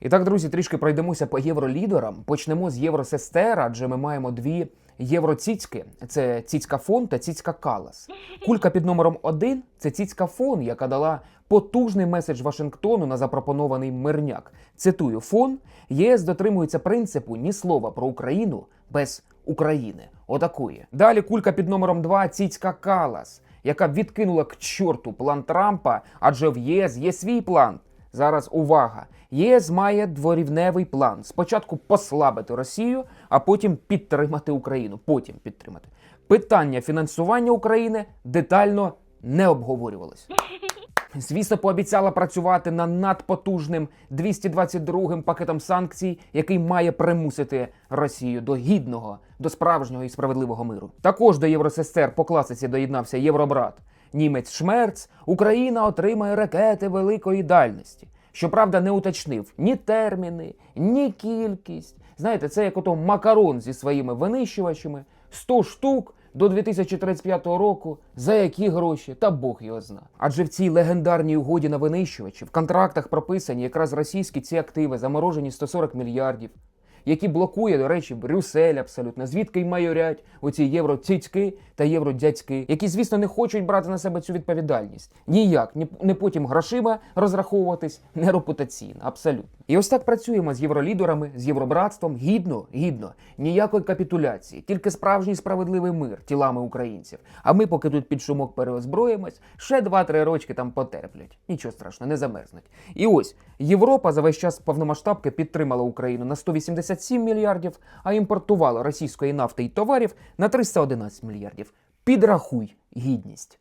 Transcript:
І так, друзі, трішки пройдемося по євролідерам. Почнемо з євросестер, адже ми маємо дві євроціцьки: це цицька фон та цицька калас. Кулька під номером один це цицька фон, яка дала потужний меседж Вашингтону на запропонований мирняк. Цитую: фон ЄС дотримується принципу ні слова про Україну без України. Отакої. Далі кулька під номером 2 цицька калас, яка відкинула к чорту план Трампа, адже в ЄС є свій план. Зараз увага. ЄС має дворівневий план: спочатку послабити Росію, а потім підтримати Україну. Потім підтримати. Питання фінансування України детально не обговорювалось. Звісно, пообіцяла працювати над надпотужним 222-м пакетом санкцій, який має примусити Росію до гідного, до справжнього і справедливого миру. Також до євросестер по класиці доєднався Євробрат. Німець Шмерц, Україна отримає ракети великої дальності. Щоправда, не уточнив ні терміни, ні кількість. Знаєте, це як ото макарон зі своїми винищувачами 100 штук до 2035 року. За які гроші? Та Бог його зна. Адже в цій легендарній угоді на винищувачі в контрактах прописані якраз російські ці активи, заморожені 140 мільярдів, які блокує, до речі, Брюссель абсолютно, звідки й майорять оці євроцицьки та євродядьки, які, звісно, не хочуть брати на себе цю відповідальність. Ніяк, ні, не потім грошима розраховуватись, не репутаційно, абсолютно. І ось так працюємо з євролідерами, з євробратством. Гідно, гідно, ніякої капітуляції, тільки справжній справедливий мир тілами українців. А ми, поки тут під шумок переозброїмось, ще 2-3 рочки там потерплять. Нічого страшного, не замерзнуть. І ось Європа за весь час повномасштабки підтримала Україну на 187 мільярдів, а імпортувала російської нафти і товарів на 311 мільярдів. Підрахуй гідність.